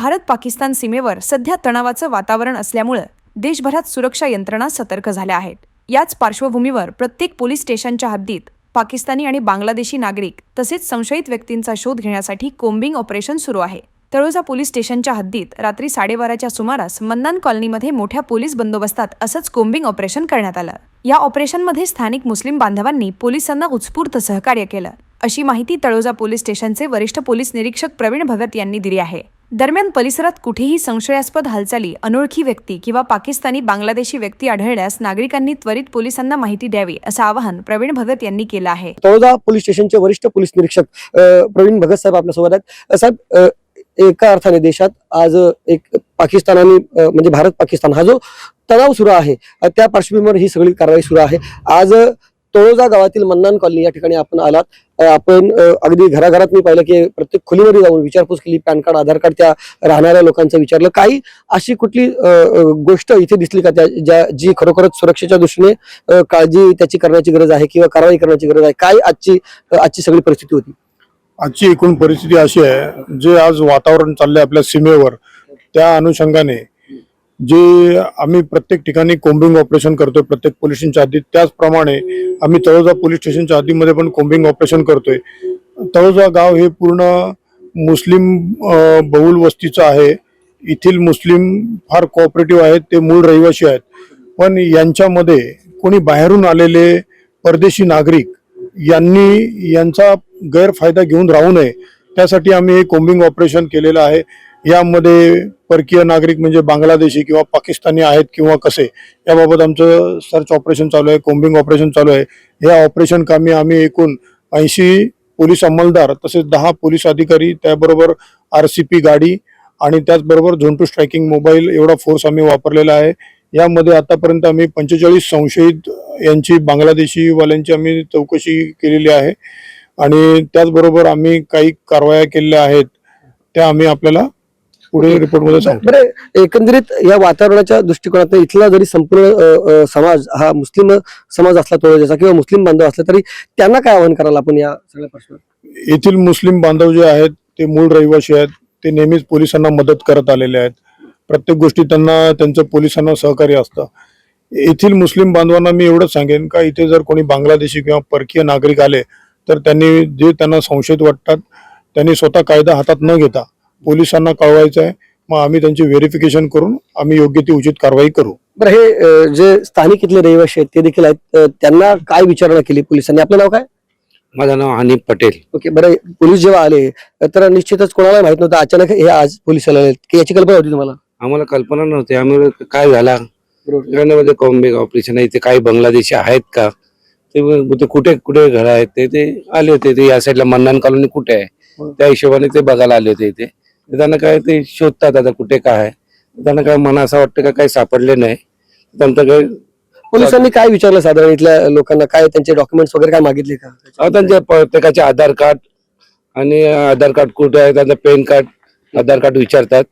भारत पाकिस्तान सीमेवर सध्या तणावाचं वातावरण असल्यामुळं देशभरात सुरक्षा यंत्रणा सतर्क झाल्या आहेत. याच पार्श्वभूमीवर प्रत्येक पोलीस स्टेशनच्या हद्दीत पाकिस्तानी आणि बांगलादेशी नागरिक तसेच संशयित व्यक्तींचा शोध घेण्यासाठी कोम्बिंग ऑपरेशन सुरू आहे. तळोजा पोलीस स्टेशनच्या हद्दीत रात्री साडेबाराच्या सुमारास मन्नान कॉलनीमध्ये मोठ्या पोलीस बंदोबस्तात असंच कोम्बिंग ऑपरेशन करण्यात आलं. या ऑपरेशनमध्ये स्थानिक मुस्लिम बांधवांनी पोलिसांना उत्स्फूर्त सहकार्य केलं अशी माहिती तळोजा पोलीस स्टेशनचे वरिष्ठ पोलीस निरीक्षक प्रवीण भगत यांनी दिली आहे. दरम्यान परिसरात कुठेही संशयास्पद हालचाली अनोळखी व्यक्ती किंवा पाकिस्तानी बांगलादेशी व्यक्ती आढळल्यास नागरिकांनी त्वरित पोलिसांना माहिती द्यावी असं आवाहन प्रवीण भगत यांनी केलं आहे. तळोजा पोलीस स्टेशनचे वरिष्ठ पोलीस निरीक्षक प्रवीण भगत साहेब आपल्यासोबत आहेत. साहेब एका अर्थाने देशात आज एक पाकिस्तान आणि म्हणजे भारत पाकिस्तान हा जो तणाव सुरू आहे त्या पार्श्वभूमीवर ही सगळी कारवाई सुरू आहे. आज तळोजा गावातील मन्नान कॉलनी या ठिकाणी आपण आलात. आपण अगदी घराघरात मी पाहिलं की प्रत्येक खोलीमध्ये जाऊन विचारपूस केली पॅन कार्ड आधार कार्ड त्या राहणाऱ्या लोकांचं विचारलं. काही अशी कुठली गोष्ट इथे दिसली का त्या ज्या जी खरोखरच सुरक्षेच्या दृष्टीने काळजी त्याची करण्याची गरज आहे किंवा कारवाई करण्याची गरज आहे? काय आजची आजची सगळी परिस्थिती होती? आजची एकूण परिस्थिती अशी आहे जे आज वातावरण चाललंय आपल्या सीमेवर त्या अनुषंगाने जे आम्ही प्रत्येक ठिकाणी कोंबिंग ऑपरेशन करतोय प्रत्येक पोलीस स्टेशनच्या हद्दीत त्याचप्रमाणे आम्ही तळोजा पोलीस स्टेशनच्या हद्दीमध्ये पण कोंबिंग ऑपरेशन करतोय. तळोजा गाव हे पूर्ण मुस्लिम बहुल वस्तीचं आहे. येथील मुस्लिम फार कोऑपरेटिव्ह आहेत ते मूळ रहिवासी आहेत. पण यांच्यामध्ये कोणी बाहेरून आलेले परदेशी नागरिक यांनी यांचा गैरफायदा घेऊन राहू नये. त्यासाठी आम्ही हे कोंबिंग ऑपरेशन केलेलं आहे. यामध्ये परकीय नागरिक म्हणजे बांगलादेशी किंवा पाकिस्तानी आहेत किंवा कसे याबाबत आमचं सर्च ऑपरेशन चालू आहे कोम्बिंग ऑपरेशन चालू आहे. या ऑपरेशन कामी आम्ही एकूण ऐंशी पोलीस अंमलदार तसेच दहा पोलीस अधिकारी त्याबरोबर आर सी पी गाडी आणि त्याचबरोबर झोन टू स्ट्रायकिंग मोबाईल एवढा फोर्स आम्ही वापरलेला आहे. यामध्ये आतापर्यंत आम्ही पंचेचाळीस संशयित यांची बांगलादेशीवाल्यांची आम्ही चौकशी केलेली आहे. आणि त्याचबरोबर आम्ही काही कारवाया केलेल्या आहेत त्या आम्ही आपल्याला पुढे रिपोर्टमध्ये सांगतो. बरं एकंदरीत या वातावरणाच्या दृष्टिकोनातून इथला जरी संपूर्ण समाज हा मुस्लिम समाज असला तळोजाचा किंवा मुस्लिम बांधव असला तरी त्यांना काय आवाहन कराल आपण या सगळ्या पार्श्वभूमीवर येथील मुस्लिम बांधव जे आहेत ते मूळ रहिवासी आहेत ते नेहमीच पोलिसांना मदत करत आलेले आहेत. प्रत्येक गोष्टी त्यांना त्यांचं पोलिसांना सहकार्य असतं. येथील मुस्लिम बांधवांना मी एवढंच सांगेन का इथे जर कोणी बांगलादेशी किंवा परकीय नागरिक आले तर त्यांनी जे त्यांना संशयित वाटतात त्यांनी स्वतः कायदा हातात न घेता पोलिसांना कळवायचं आहे. मग आम्ही त्यांची व्हेरिफिकेशन करून आम्ही योग्य ती उचित कारवाई करू. बरं हे जे स्थानिक इथले रहिवासी आहेत ते देखील आहेत. त्यांना काय विचारणा केली पोलिसांनी? आपलं नाव काय? माझं नाव हनीफ पटेल. ओके बरं पोलीस जेव्हा आले तर निश्चितच कोणाला माहीत नव्हतं अचानक हे आज पोलीस आले की याची कल्पना होती तुम्हाला? आम्हाला कल्पना नव्हती. आम्ही काय झाला? मध्ये कॉम्बिंग ऑपरेशन आहे. इथे काही बांगलादेशी आहेत का? ते कुठे कुठे घर आहेत? ते ते आले होते. ते या साईडला मन्नान कॉलनी कुठे आहे? त्या हिशोबाने ते बघायला आले होते इथे. त्यांना काय ते शोधतात आता कुठे काय. आहे त्यांना काय मना असं वाटतं का काही सापडले नाही. त्यांचं काय पोलिसांनी काय विचारलं साधारण इथल्या लोकांना? काय त्यांचे डॉक्युमेंट्स वगैरे काय मागितले का? अहो, त्यांचे प्रत्येकाचे आधार कार्ड आणि आधार कार्ड कुठे आहे त्यांचं पॅन कार्ड आधार कार्ड विचारतात.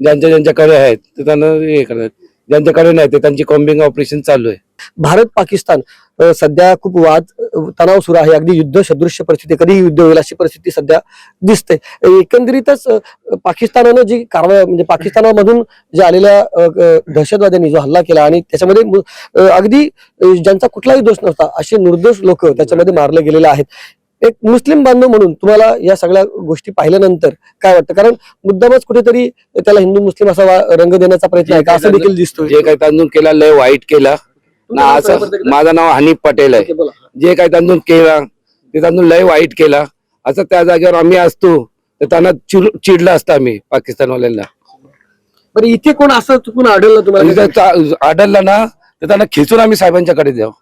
ज्यांच्या ज्यांच्याकडे आहेत ते त्यांना हे करतात. ज्यांच्याकडे नाही ते त्यांची कॉम्बिंग ऑपरेशन चालू आहे. भारत पाकिस्तान सध्या खूप वाद तणाव सुरू आहे. अगदी युद्ध सदृश्य परिस्थिती कधी युद्ध होईल अशी परिस्थिती सध्या दिसते. एकंदरीतच पाकिस्तानानं जी कारवाई म्हणजे पाकिस्तानामधून जे आलेल्या दहशतवाद्यांनी जो हल्ला केला आणि त्याच्यामध्ये अगदी ज्यांचा कुठलाही दोष नसता असे निर्दोष लोक त्याच्यामध्ये मारले गेलेले आहेत. एक मुस्लिम बांधव म्हणून तुम्हाला या सगळ्या गोष्टी पाहिल्यानंतर काय वाटतं? कारण मुद्दामच कुठेतरी त्याला हिंदू मुस्लिम असा रंग देण्याचा प्रयत्न आहे का? असं देखील दिसतोय. जे काही केला लय वाईट केला. ना असं माझं नाव हनीफ पटेल आहे. जे काही तांदूळ केला ते तांदूळ लय वाईट केला. असं त्या जागेवर आम्ही असतो तर त्यांना चिड- चिडलं असतं आम्ही पाकिस्तानवाल्यांना. बरं इथे कोण असं चुकून आढळलं तुम्हाला? आढळलं ना तर त्यांना खेचून आम्ही साहेबांच्याकडे द्यावं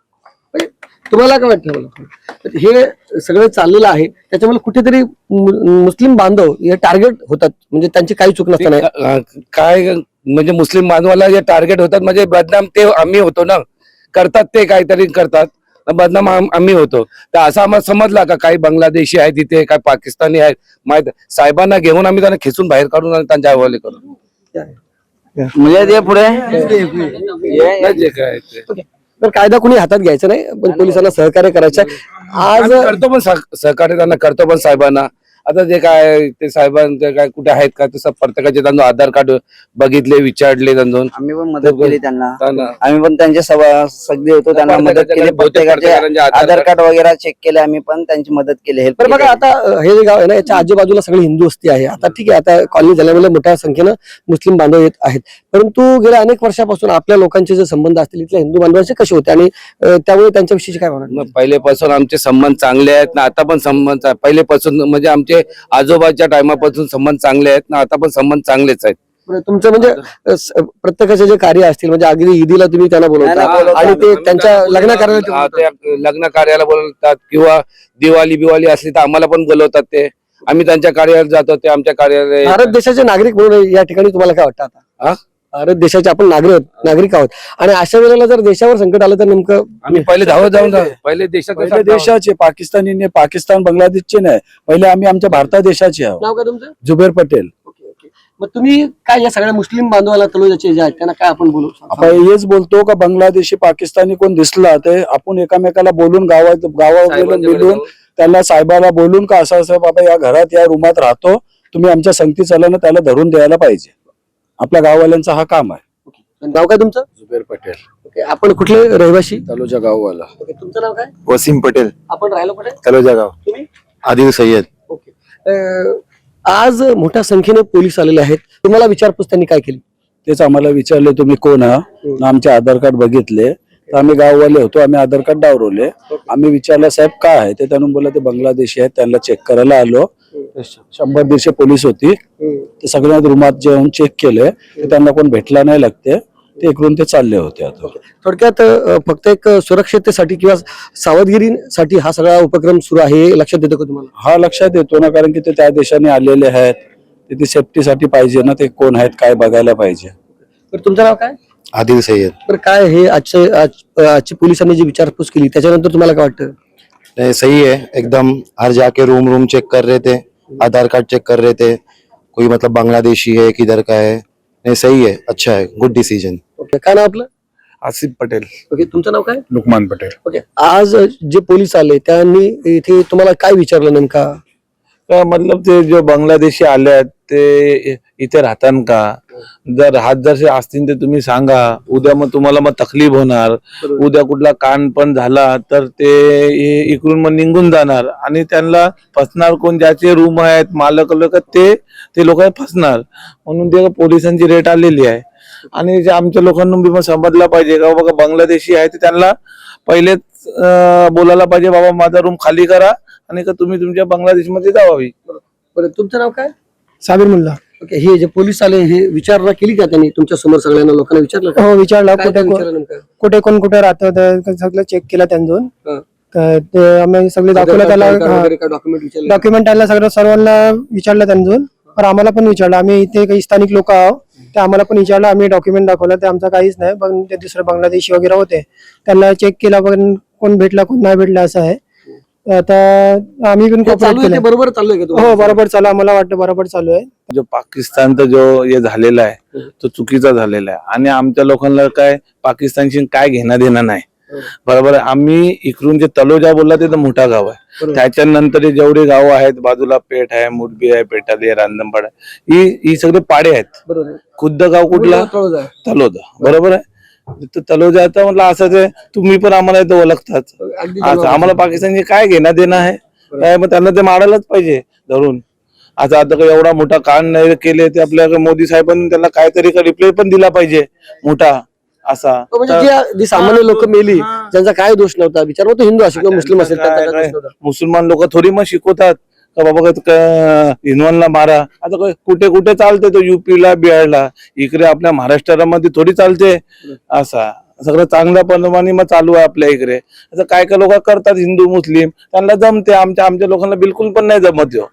तुम्हाला काय वाटतं? हे सगळं चाललेलं आहे. त्याच्यामुळे कुठेतरी मुस्लिम बांधव हे टार्गेट होतात. म्हणजे त्यांची काही चूक नसताना. काय म्हणजे मुस्लिम बांधवाला जे टार्गेट होतात म्हणजे बदनाम ते आम्ही होतो ना. करतात ते काहीतरी करतात. बदनाम आम- आम्ही होतो. तर असं आम्हाला समजला का काही बांगलादेशी आहेत तिथे काय पाकिस्तानी आहेत माहीत साहेबांना घेऊन आम्ही त्यांना खेचून बाहेर काढून आणि त्यांच्या हवाले करू. म्हणजे ते पुढे? जे काय. तर कायदा कुणी हातात घ्यायचा नाही पण पोलिसांना सहकार्य करायचं. आज करतो पण सह- सहकार्य त्यांना करतो पण साहेबांना. आता जे काय ते साहेबांचे काय कुठे आहेत का तसं प्रत्येकाचे त्यांना आधार कार्ड बघितले विचारले त्यांना. आम्ही पण मदत केली त्यांना. त्यांना- आम्ही पण त्यांच्या सभा सगळे होतो त्यांना मदत केली प्रत्येकाचे प्रत्येकाचे आधार कार्ड. वगैरे चेक केले आम्ही पण त्यांची मदत केली हेल्प बरं बघा आता अ, हे जे गाव आहे ना याच्या आजूबाजूला सगळी हिंदू वस्ती आहे. आता ठीक आहे आता कॉलनी झाल्यामुळे मोठ्या संख्येनं मुस्लिम बांधव येत आहेत. परंतु गेल्या अनेक वर्षापासून आपल्या लोकांचे जे संबंध असतील इथल्या हिंदू बांधवांचे कसे होते? आणि अ, त्यामुळे त्यांच्याविषयीची काय भावना मग पहिलेपासून आमचे संबंध चांगले आहेत ना आता पण संबंध चा- पहिलेपासून म्हणजे आमचे आजोबाच्या टायमापासून संबंध चांगले आहेत ना आता पण संबंध चांगलेच आहेत तुमचं म्हणजे स- प्रत्येकाचे जे कार्य असतील म्हणजे अगदी ईदीला तुम्ही त्यांना बोलवता आणि ते त्यांच्या लग्न. कार्याला हा, लग्न कार्याला बोलवतात किंवा दिवाळी बिवाळी असली तर आम्हाला पण बोलवतात ते आम्ही त्यांच्या कार्यालयात जातो ते आमच्या कार्यालय भारत देशाचे नागरिक म्हणून या ठिकाणी तुम्हाला काय वाटतं आता हा? भारत देशाचे आपण नागरिक नागरिक आहोत. आणि अशा वेळेला जर देशावर संकट आलं तर नेमकं आम्ही पहिले धावत जाऊन जाऊ पहिले देशात पहिले देशाचे पाकिस्तानी पाकिस्तान बांगलादेशचे नाही. पहिले आम्ही आमच्या भारता देशाचे आहोत. नाव काय तुमचं? जुबेर पटेल. Okay okay. मग तुम्ही काय या सगळ्या मुस्लिम बांधवाला तळोजाचे जे आहेत त्यांना काय आपण बोलू? आपण हेच बोलतो का बांगलादेशी पाकिस्तानी कोण दिसला तर आपण एकामेकाला बोलून गावात गावावर मिळून त्याला साहेबाला बोलून का असं असं बाबा या घरात या रूमात राहतो. तुम्ही आमच्या संगती चालवणं त्याला धरून द्यायला पाहिजे. आपल्या गाववाल्यांचा हा काम आहे. नाव काय तुमचं? जुबेर पटेल. ओके. आपण कुठले रहिवासी? तलोजा गाववाला. ओके तुमचं नाव काय? वसीम पटेल. आपण राहिलो कुठे? तलोजा गाव. तुम्ही? आदिल सय्यद. ओके. अं, आज मोठ्या संख्येने पोलीस आलेले आहेत. तुम्हाला विचारपूस त्यांनी काय केली? तेच आम्हाला विचारले तुम्ही कोण आहात? हम्म. आमचे आधार कार्ड बघितले. तर आम्ही गाववाले होतो. आम्ही आधार कार्ड डावरवले. आम्ही विचारलं साहेब काय आहे? ते त्यांना बोलला ते बांगलादेशी आहेत. त्यांना चेक करायला आलो. शंभर दीडशे पोलीस होती. ते सगळ्या रूमात जेवण चेक केले. ते त्यांना कोण भेटला नाही लागते. ते इकडून ते चालले होते आता. थोडक्यात फक्त एक सुरक्षिततेसाठी किंवा सावधगिरीसाठी हा सगळा उपक्रम सुरू आहे हे लक्षात येतो का तुम्हाला? हा लक्षात येतो ना कारण की ते त्या देशाने आलेले आहेत. तिथे सेफ्टीसाठी पाहिजे ना ते कोण आहेत काय बघायला पाहिजे. बरं तुमचं नाव काय? आदिल सय्यद. बरं काय हे आजचे आज आजची पोलिसांनी जी विचारपूस केली त्याच्यानंतर तुम्हाला काय वाटतं? सही है एकदम हर जाके रूम रूम चेक कर रहे थे आधार कार्ड चेक कर रहे थे कोई मतलब बांग्लादेशी है किधर का है नहीं सही है अच्छा है गुड डिसीजन ओके काय नाव आपलं? आसिफ पटेल. ओके तुमचं नाव काय? लुकमान पटेल. ओके आज जे पोलीस आले त्यांनी इथे तुम्हाला काय विचारलं नेमका? का मतलब ते जो बांगलादेशी आले आहेत ते इथे राहतात का? जर हात जसे असतील ते तुम्ही सांगा. उद्या मग तुम्हाला मग तकलीफ होणार. उद्या कुठला कान पण झाला तर ते इकडून मग निघून जाणार. आणि त्यांना फसणार कोण? ज्याचे रूम आहेत मालक लोक ते ते लोक फसणार. म्हणून ते पोलिसांची रेट आलेली आहे. आणि जे आमच्या लोकांना बी मग समजलं पाहिजे का बाबा बांगलादेशी आहे ते त्यांना पहिलेच बोलायला पाहिजे बाबा माझा रूम खाली करा. आणि का तुम्ही तुमच्या बांगलादेशमध्ये जावावी. बरं तुमचं नाव काय? साबिर मुल्ला. ओके हे जे पोलीस आले हे विचारणा केली का त्यांनी? तुमच्यासमोर सगळ्यांना लोकांना विचारलं का? हो विचारला. काय कुठे विचारलं नेमकं? कुठे कोण कुठे राहतं ते सगळं चेक केलं त्यांजून हं. तर ते आम्ही सगळे दाखवलं कार्ड त्याला वगैरे काय डॉक्युमेंट विचारले? डॉक्युमेंट त्यांना सगळं सर्वांना विचारलं त्यांजून पण आम्हाला पण विचारलं. आम्ही इथे काही स्थानिक लोक आहोत ते आम्हाला पण विचारलं. आम्ही डॉक्युमेंट दाखवलं ते आमचं काहीच नाही. पण ते दुसरे बांगलादेशी वगैरे होते. त्यांना चेक केला पण कोण भेटला कोण नाही भेटला असं आहे. आता आम्ही पण कॉपरेट चालू आहे ते केलं बरोबर चालू आहे का तुम्हाला? हो बरोबर चालू आहे. मला वाटतं बरोबर चालू आहे. जो पाकिस्तानचा जो हे झालेला आहे तो चुकीचा झालेला आहे. आणि आमच्या लोकांना काय पाकिस्तानशी काय घेणं देणं नाही. बरोबर आहे. आम्ही इकडून जे तलोजा बोलला ते तर मोठा गाव आहे. बरोबर. त्याच्यानंतर हे जेवढे गाव आहेत बाजूला पेठ आहे मुडबी आहे पेटाली आहे रांजणपाड आहे ही ही सगळे पाडे आहेत. बरोबर. खुद्द गाव कुठला? तळोजा आहे. तलोजा बरोबर आहे. तर तलोजाचं म्हटलं असं ते तुम्ही पण आम्हाला इथं ओळखतात असं आम्हाला पाकिस्तानचे काय घेणं देणं आहे? काय मग त्यांना ते मारायलाच पाहिजे धरून. आता आता काही एवढा मोठा कांड नाही केले ते आपल्या मोदी साहेबांनी त्याला काहीतरी रिप्लाय पण दिला पाहिजे मोठा असा. म्हणजे तर- जी जी सामान्य लोक मेली हा. ज्यांचा काय दोष नव्हता विचार तो हिंदू असेल किंवा मुस्लिम असेल त्यांचा मुसलमान लोक थोडी मग शिकवतात. का बाबा का- मारा? आता कुठे कुठे चालते तो युपीला बिहारला इकडे आपल्या महाराष्ट्रामध्ये थोडी चालते. असा. सगळं चांगल्या प्रमाणे मग चालू आहे आपल्या इकडे. आता काय काय लोक करतात हिंदू मुस्लिम त्यांना जमते. आमच्या आमच्या लोकांना बिलकुल पण नाही जमत हो